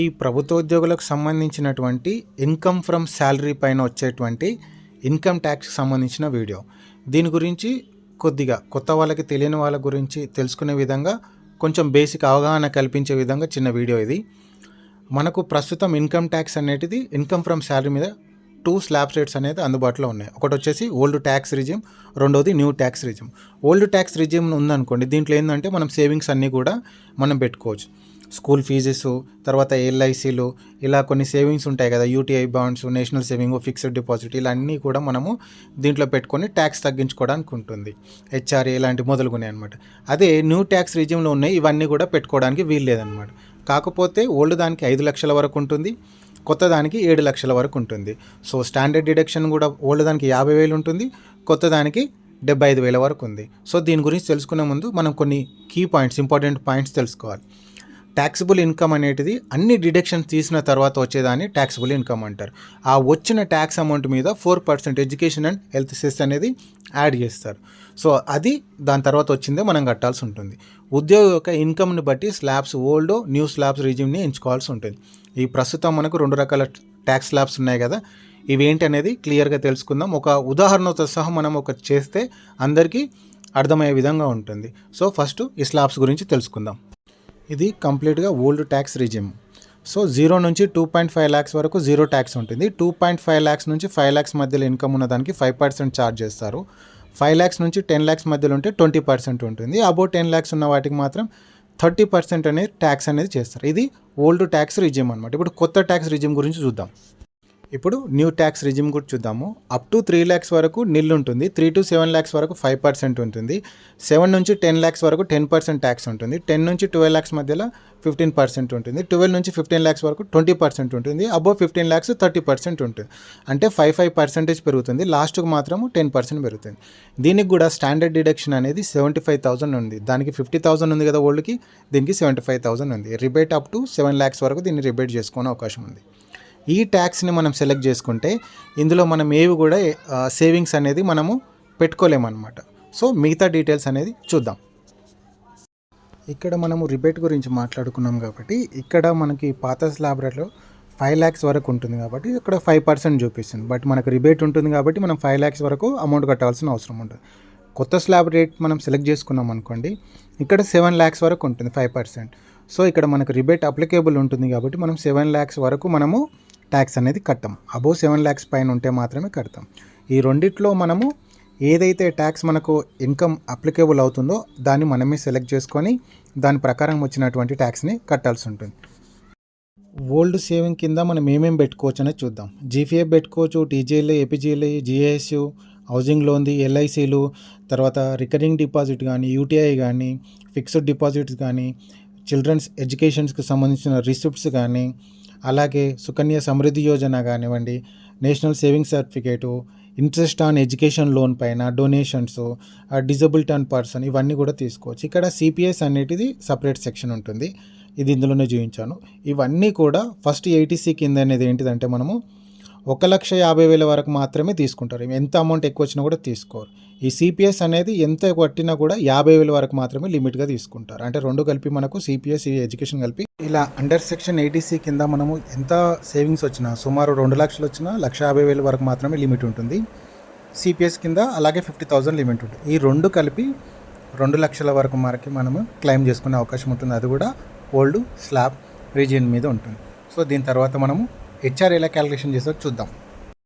ఈ ప్రభుత్వ ఉద్యోగులకు సంబంధించినటువంటి ఇన్కమ్ ఫ్రమ్ శాలరీ పైన వచ్చేటువంటి ఇన్కమ్ ట్యాక్స్కి సంబంధించిన వీడియో. దీని గురించి కొద్దిగా కొత్త వాళ్ళకి తెలియని వాళ్ళ గురించి తెలుసుకునే విధంగా కొంచెం బేసిక్ అవగాహన కల్పించే విధంగా చిన్న వీడియో ఇది. మనకు ప్రస్తుతం ఇన్కమ్ ట్యాక్స్ అనేటిది ఇన్కమ్ ఫ్రమ్ శాలరీ మీద టూ స్లాబ్ రేట్స్ అనేది అందుబాటులో ఉన్నాయి. ఒకటి వచ్చేసి ఓల్డ్ ట్యాక్స్ రిజిమ్ రెండోది new tax regime. Old tax regime ఉందనుకోండి దీంట్లో ఏంటంటే మనం సేవింగ్స్ అన్నీ కూడా మనం పెట్టుకోవచ్చు. స్కూల్ ఫీజెస్ తర్వాత ఎల్ఐసీలు ఇలా కొన్ని సేవింగ్స్ ఉంటాయి కదా UTI bonds national saving fixed deposit ఇలా అన్నీ కూడా మనము దీంట్లో పెట్టుకొని ట్యాక్స్ తగ్గించుకోవడానికి ఉంటుంది. హెచ్ఆర్ఏ ఇలాంటి మొదలుగున్నాయి అనమాట అదే న్యూ ట్యాక్స్ రిజిమ్లో ఉన్నాయి ఇవన్నీ కూడా పెట్టుకోవడానికి వీలు లేదనమాట కాకపోతే ఓల్డ్ దానికి ఐదు లక్షల వరకు ఉంటుంది కొత్త దానికి ఏడు లక్షల వరకు ఉంటుంది. సో స్టాండర్డ్ డిడక్షన్ కూడా ఓల్డ్ దానికి యాభై వేలు ఉంటుంది కొత్త దానికి డెబ్బై ఐదు వేల వరకు ఉంది. సో దీని గురించి తెలుసుకునే ముందు మనం కొన్ని కీ పాయింట్స్ ఇంపార్టెంట్ పాయింట్స్ తెలుసుకోవాలి. ట్యాక్సిబుల్ ఇన్కమ్ అనేటిది అన్ని డిడక్షన్స్ తీసిన తర్వాత వచ్చేదాన్ని ట్యాక్సిబుల్ ఇన్కమ్ అంటారు. ఆ వచ్చిన ట్యాక్స్ అమౌంట్ మీద four percent education and health cess అనేది యాడ్ చేస్తారు. సో అది దాని తర్వాత వచ్చిందే మనం కట్టాల్సి ఉంటుంది. ఉద్యోగ యొక్క ఇన్కమ్ని బట్టి స్లాబ్స్ ఓల్డ్ న్యూ స్లాబ్స్ రిజ్యూమ్ని ఎంచుకోవాల్సి ఉంటుంది. ఈ ప్రస్తుతం మనకు రెండు రకాల ట్యాక్స్ స్లాబ్స్ ఉన్నాయి కదా. ఇవేంటి అనేది క్లియర్గా తెలుసుకుందాం. ఒక ఉదాహరణతో సహా మనం ఒక చేస్తే అందరికీ అర్థమయ్యే విధంగా ఉంటుంది. సో ఫస్ట్ ఈ స్లాబ్స్ గురించి తెలుసుకుందాం. ఇది కంప్లీట్గా old tax regime. So zero నుంచి టూ పాయింట్ ఫైవ్ ల్యాక్స్ వరకు జీరో ట్యాక్స్ ఉంటుంది. టూ పాయింట్ ఫైవ్ ల్యాక్స్ నుంచి ఫైవ్ ల్యాక్స్ మధ్యలో ఇన్కమ్ ఉన్న దానికి ఫైవ్ పర్సెంట్ ఛార్జ్ చేస్తారు. ఫైవ్ ల్యాక్స్ నుంచి టెన్ ల్యాక్స్ మధ్యలో ఉంటే ట్వంటీ పర్సెంట్ ఉంటుంది. అబౌ టెన్ ల్యాక్స్ ఉన్న వాటికి మాత్రం థర్టీ పర్సెంట్ అనేది ట్యాక్స్ అనేది చేస్తారు. ఇది ఓల్డ్ ట్యాక్స్ రిజిమ్ అనమాట ఇప్పుడు కొత్త ట్యాక్స్ రిజిమ్ గురించి చూద్దాం. ఇప్పుడు న్యూ ట్యాక్స్ రిజిమ్ కూడా చూద్దాము. అప్ టు త్రీ ల్యాక్స్ వరకు నిల్ ఉంటుంది. త్రీ టు సెవెన్ ల్యాక్స్ వరకు ఫైవ్ పర్సెంట్ ఉంటుంది. సెవెన్ నుంచి టెన్ ల్యాక్స్ వరకు టెన్ పర్సెంట్ ట్యాక్స్ ఉంటుంది. టెన్ నుంచి ట్వెల్వ్ ల్యాక్స్ మధ్యలో ఫిఫ్టీన్ పర్సెంట్ ఉంటుంది. ట్వెల్వ్ నుంచి ఫిఫ్టీన్ ల్యాక్స్ వరకు ట్వంటీ పర్సెంట్ ఉంటుంది. Above fifteen lakhs thirty percent ఉంటుంది. అంటే ఫైవ్ ఫైవ్ పర్సెంటేజ్ పెరుగుతుంది. లాస్ట్కి మాత్రము టెన్ పర్సెంట్ పెరుగుతుంది. దీనికి కూడా స్టాండర్డ్ డిడక్షన్ అనేది సెవెంటీ ఫైవ్ థౌసండ్ ఉంది. దానికి ఫిఫ్టీ థౌసండ్ ఉంది కదా ఓల్డ్కి దీనికి సెవెంటీ ఫైవ్ థౌసండ్ ఉంది. Rebate up to seven lakhs వరకు దీన్ని రిబేట్ చేసుకునే అవకాశం ఉంది. ఈ ట్యాక్స్ని మనం సెలెక్ట్ చేసుకుంటే ఇందులో మనం ఏవి కూడా సేవింగ్స్ అనేది మనము పెట్టుకోలేమన్నమాట. సో మిగతా డీటెయిల్స్ అనేది చూద్దాం. ఇక్కడ మనము రిబేట్ గురించి మాట్లాడుకున్నాం కాబట్టి ఇక్కడ మనకి పాత స్లాబ్ రేట్లో ఫైవ్ ల్యాక్స్ వరకు ఉంటుంది కాబట్టి ఇక్కడ ఫైవ్ పర్సెంట్ చూపిస్తుంది. బట్ మనకు రిబేట్ ఉంటుంది కాబట్టి మనం ఫైవ్ ల్యాక్స్ వరకు అమౌంట్ కట్టాల్సిన అవసరం ఉంటుంది. కొత్త స్లాబ్ రేట్ మనం సెలెక్ట్ చేసుకున్నాం అనుకోండి ఇక్కడ సెవెన్ ల్యాక్స్ వరకు ఉంటుంది ఫైవ్ పర్సెంట్ సో ఇక్కడ మనకు రిబేట్ అప్లికేబుల్ ఉంటుంది కాబట్టి మనం సెవెన్ ల్యాక్స్ వరకు మనము ట్యాక్స్ అనేది కట్టాం. అబోవ్ సెవెన్ ల్యాక్స్ పైన ఉంటే మాత్రమే కడతాం. ఈ రెండిట్లో మనము ఏదైతే ట్యాక్స్ మనకు ఇన్కమ్ అప్లికేబుల్ అవుతుందో దాన్ని మనమే సెలెక్ట్ చేసుకొని దాని ప్రకారం వచ్చినటువంటి ట్యాక్స్ని కట్టాల్సి ఉంటుంది. ఓల్డ్ సేవింగ్ కింద మనం ఏమేమి పెట్టుకోవచ్చు అనేది చూద్దాం. జీపీఎఫ్ పెట్టుకోవచ్చు టీజీఎల్ఏ ఏపీజీఎల్ఏ జిఏఎస్యు హౌసింగ్ లోన్ది ఎల్ఐసీలు తర్వాత రికరింగ్ డిపాజిట్ కానీ యూటీఐ కానీ ఫిక్స్డ్ డిపాజిట్స్ కానీ చిల్డ్రన్స్ ఎడ్యుకేషన్స్కి సంబంధించిన రిసిప్ట్స్ కానీ అలాగే సుకన్య సమృద్ధి యోజన కానివ్వండి national saving certificate interest on education loan పైన డొనేషన్స్ డిజబుల్ టర్న్ పర్సన్ ఇవన్నీ కూడా తీసుకోవచ్చు. ఇక్కడ సిపిఎస్ అనేటిది సపరేట్ సెక్షన్ ఉంటుంది. ఇది ఇందులోనే చూపించాను. ఇవన్నీ కూడా ఫస్ట్ ఎయిటీసీ కింద అనేది ఏంటిదంటే మనము ఒక లక్ష యాభై వేల వరకు మాత్రమే తీసుకుంటారు. ఎంత అమౌంట్ ఎక్కువ వచ్చినా కూడా తీసుకోరు. ఈ సిపిఎస్ అనేది ఎంత పట్టినా కూడా యాభై వేల వరకు మాత్రమే లిమిట్గా తీసుకుంటారు. అంటే రెండు కలిపి మనకు సిపిఎస్ ఈ ఎడ్యుకేషన్ కలిపి ఇలా అండర్ సెక్షన్ ఎయిటీసీ కింద మనము ఎంత సేవింగ్స్ వచ్చినా సుమారు రెండు లక్షలు వచ్చినా లక్ష యాభై వేల వరకు మాత్రమే లిమిట్ ఉంటుంది. సిపిఎస్ కింద అలాగే ఫిఫ్టీ థౌజండ్ లిమిట్ ఉంటుంది. ఈ రెండు కలిపి రెండు లక్షల వరకు మనకి మనము క్లెయిమ్ చేసుకునే అవకాశం ఉంటుంది. అది కూడా ఓల్డ్ స్లాబ్ రీజియన్ మీద ఉంటుంది. సో దీని తర్వాత మనము హెచ్ఆర్ ఎలా క్యాలిక్యులేషన్ చేస్తారో చూద్దాం.